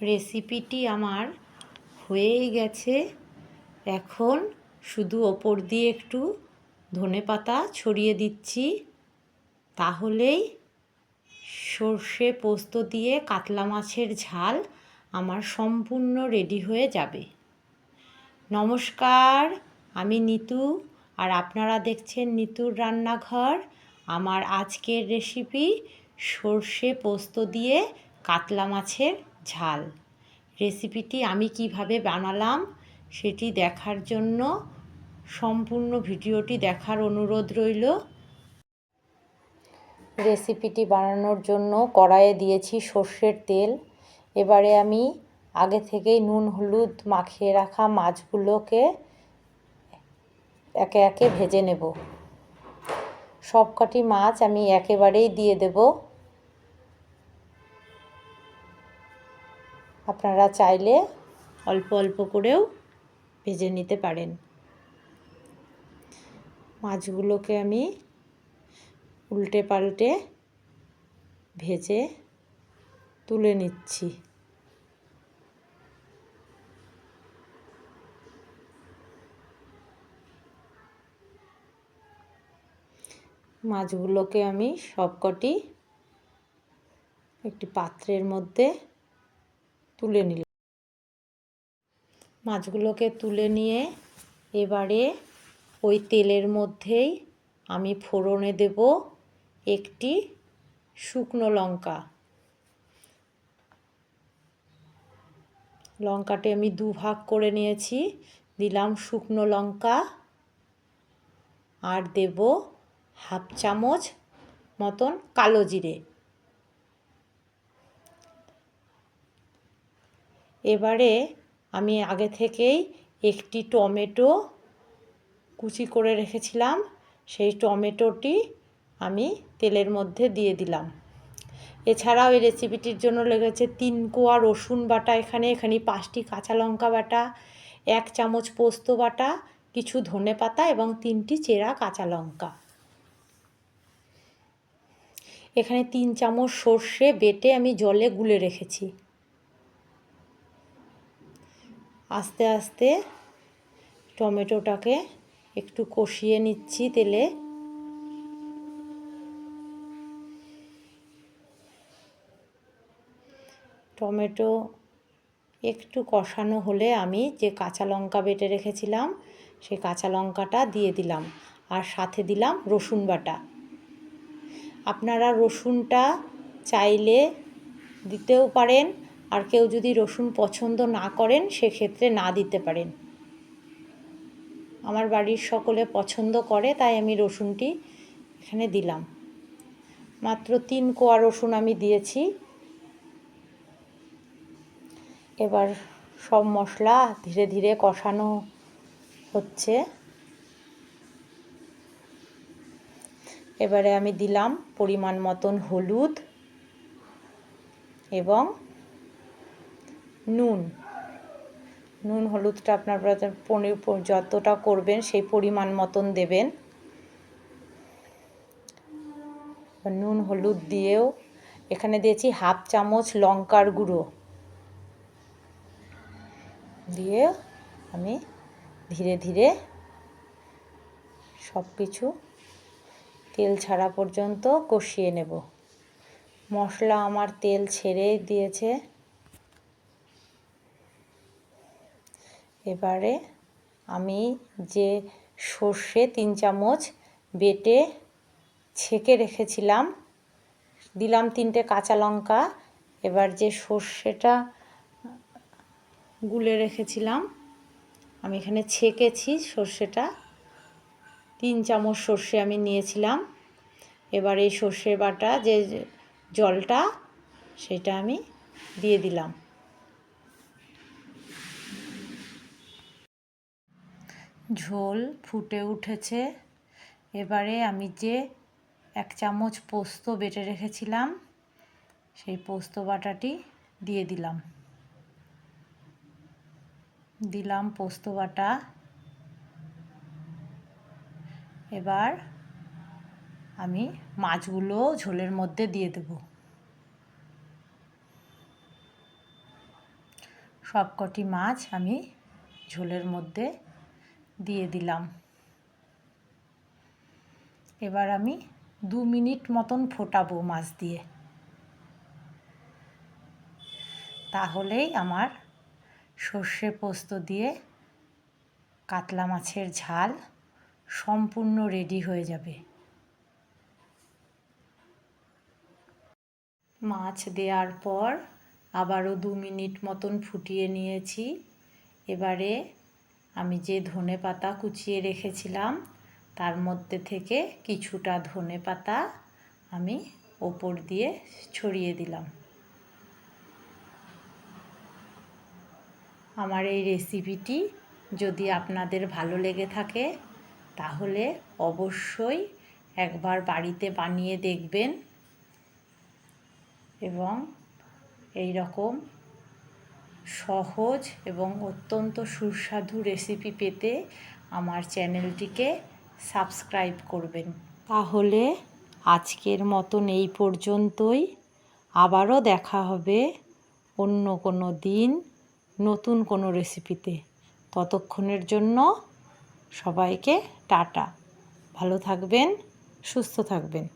রেসিপিটি আমার হয়েই গেছে। এখন শুধু ওপর দিয়ে একটু ধনে পাতা ছড়িয়ে দিচ্ছি। তাহলেই সর্ষে পোস্ত দিয়ে কাতলা মাছের ঝাল আমার সম্পূর্ণ রেডি হয়ে যাবে। নমস্কার, আমি নিতু আর আপনারা দেখছেন নিতুর রান্নাঘর। আমার আজকের রেসিপি সর্ষে পোস্ত দিয়ে কাতলা মাছের ঝাল। রেসিপিটি আমি কীভাবে বানালাম সেটি দেখার জন্য সম্পূর্ণ ভিডিওটি দেখার অনুরোধ রইল। রেসিপিটি বানানোর জন্য কড়াইয়ে দিয়েছি সর্ষের তেল। এবারে আমি আগে থেকেই নুন, হলুদ মাখিয়ে রাখা মাছগুলোকে একে একে ভেজে নেব। সবকটি মাছ আমি একেবারেই দিয়ে দেব। আপনারা চাইলে অল্প অল্প করেও ভেজে নিতে পারেন। মাছগুলোকে আমি উল্টে পাল্টে ভেজে তুলে নিচ্ছি। মাছগুলোকে আমি সবকটি একটি পাত্রের মধ্যে তুলে নিলাম মাছগুলোকে তুলে নিয়ে এবারে ওই তেলের মধ্যেই আমি ফোড়নে দেব একটি শুকনো লঙ্কা। লঙ্কাটি আমি দু ভাগ করে নিয়েছি, দিলাম শুকনো লঙ্কা আর দেব হাফ চামচ মতন কালো জিরে। এবারে আমি আগে থেকেই একটি টমেটো কুচি করে রেখেছিলাম। সেই টমেটোটি আমি তেলের মধ্যে দিয়ে দিলাম। এছাড়াও এই রেসিপিটির জন্য লেগেছে তিন কোয়া রসুন বাটা, এখানে এখানে পাঁচটি কাঁচা লঙ্কা বাটা, এক চামচ পোস্ত বাটা, কিছু ধনে পাতা এবং তিনটি চেরা কাঁচা লঙ্কা। এখানে তিন চামচ সর্ষে বেটে আমি জলে গুলে রেখেছি। আস্তে আস্তে টমেটোটাকে একটু কষিয়ে নিচ্ছি তেলে। টমেটো একটু কষানো হলে আমি যে কাঁচা লঙ্কা বেটে রেখেছিলাম সেই কাঁচা লঙ্কাটা দিয়ে দিলাম আর সাথে দিলাম রসুন বাটা। আপনারা রসুনটা চাইলে দিতেও পারেন আর কেউ যদি রসুন পছন্দ না করেন, সেক্ষেত্রে না দিতে পারেন। আমার বাড়ির সকলে পছন্দ করে, তাই আমি রসুনটি এখানে দিলাম। মাত্র তিন কোয়া রসুন আমি দিয়েছি। এবার সব মশলা ধীরে ধীরে কষানো হচ্ছে। এবারে আমি দিলাম পরিমাণ মতন হলুদ এবং নুন। নুন, হলুদটা আপনার পনির যতটা করবেন সেই পরিমাণ মতন দেবেন। নুন, হলুদ দিয়েও এখানে দিয়েছি হাফ চামচ লঙ্কার গুঁড়ো। দিয়ে আমি ধীরে ধীরে সব কিছু তেল ছাড়া পর্যন্ত কষিয়ে নেব। মশলা আমার তেল ছেড়ে দিয়েছে। এবারে আমি যে সর্ষে তিন চামচ বেটে ছেঁকে রেখেছিলাম, দিলাম তিনটে কাঁচা লঙ্কা, এবার যে সর্ষেটা গুলে রেখেছিলাম, আমি এখানে ছেঁকেছি সর্ষেটা। তিন চামচ সর্ষে আমি নিয়েছিলাম, এবার এই সর্ষে বাটা যে জলটা, সেটা আমি দিয়ে দিলাম। ঝোল ফুটে উঠেছে। এবারে আমি যে এক চামচ পোস্ত বেটে রেখেছিলাম, সেই পোস্ত বাটাটি দিয়ে দিলাম। দিলাম পোস্ত বাটা। এবার আমি মাছগুলো ঝোলের মধ্যে দিয়ে দেব। সবকটি মাছ আমি ঝোলের মধ্যে দিয়ে দিলাম। এবার আমি দু মিনিট মতন ফোটাবো মাছ দিয়ে। তাহলেই আমার সর্ষে পোস্ত দিয়ে কাতলা মাছের ঝাল সম্পূর্ণ রেডি হয়ে যাবে। মাছ দেওয়ার পর আবারও দু মিনিট মতন ফুটিয়ে নিয়েছি। এবারে আমি যে ধনে পাতা কুচিয়ে রেখেছিলাম, তার মধ্যে থেকে কিছুটা ধনে পাতা আমি ওপর দিয়ে ছড়িয়ে দিলাম। আমার এই রেসিপিটি যদি আপনাদের ভালো লেগে থাকে, তাহলে অবশ্যই একবার বাড়িতে বানিয়ে দেখবেন এবং এই রকম সহজ এবং অত্যন্ত সুস্বাদু রেসিপি পেতে আমার চ্যানেলটিকে সাবস্ক্রাইব করবেন। তাহলে আজকের মতন এই পর্যন্তই। আবারও দেখা হবে অন্য কোনো দিন নতুন কোনো রেসিপিতে ততক্ষণের জন্য সবাইকে টাটা। ভালো থাকবেন, সুস্থ থাকবেন।